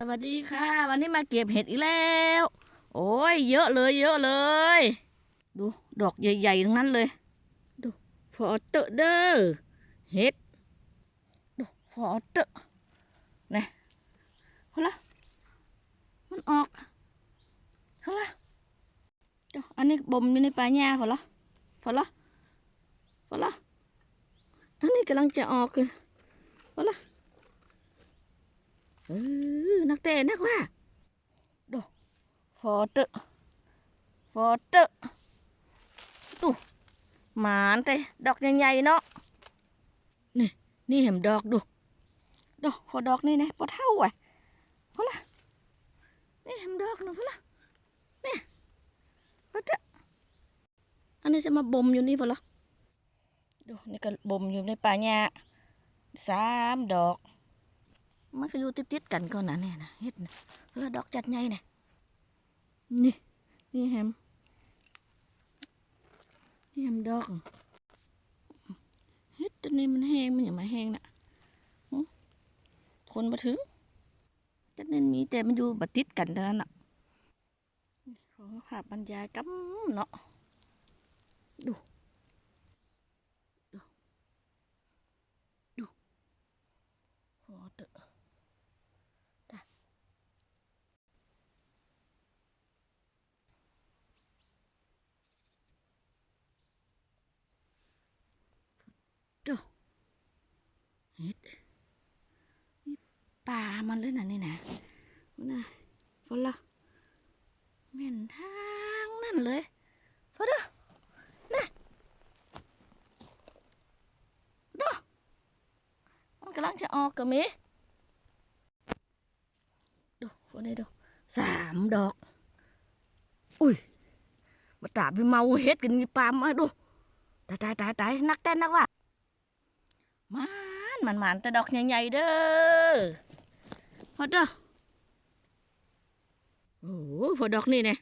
สวัสดีค่ะ วันนี้มาเก็บเห็ดอีกแล้ว โอ้ยเยอะเลยเยอะเลย ดูดอกใหญ่ ๆ ทั้งนั้นเลย ดูฟอเตอร์เด้อเห็ดดูฟอเตอร์นะพอละมันออกพอละเดี๋ยวอันนี้บ่มอยู่ในป่าหญ้าพอละพอละพอละอันนี้กำลังจะออกเลยพอละ เออนักเตะนักว่าดูฟอเตอร์ฟอเตอร์ตู้หมานเตะดอกใหญ่ๆเนาะนี่นี่เห็นดอกดูดูพอดอกนี่นะพอเท่าอะพอละนี่เห็นดอกนะพอละนี่พอเตอร์อันนี้จะมาบ่มอยู่นี่พอละดูนี่ก็บ่มอยู่ในป่าหญ้าสามดอก มันก็อยู่ติดๆกันก่อนนะเนี่ยนะเฮ็ดแล้วดอกจัดใหญ่เนี่ยนี่นี่แฮมนี่แฮมดอกเฮ็ดตัวนี้มันแห้งมันอย่ามาแห้งนะคนมาถึงจัดเน้นมีแต่มันอยู่บัดติดกันเท่านั้นน่ะของภาพบรรยายกำเนาะดูดูโอ้เตอะ เฮ็ด นี่ปลามันเลยนะนี่นะนะฟอละแม่นทางนั่นเลยฟอละนะดอมันกำลังจะออกกับมีดูฟอนี่ดูสามดอก อุ้ยมาตาไปเมาเฮ็ดกันมีปลามาดูตายตายตายตายนักเต้นนักว่ามัน มันมันๆแต่ดอกใหญ่ๆเด้อพอเด้อโอ้โหพอดอกนี่เนี่ย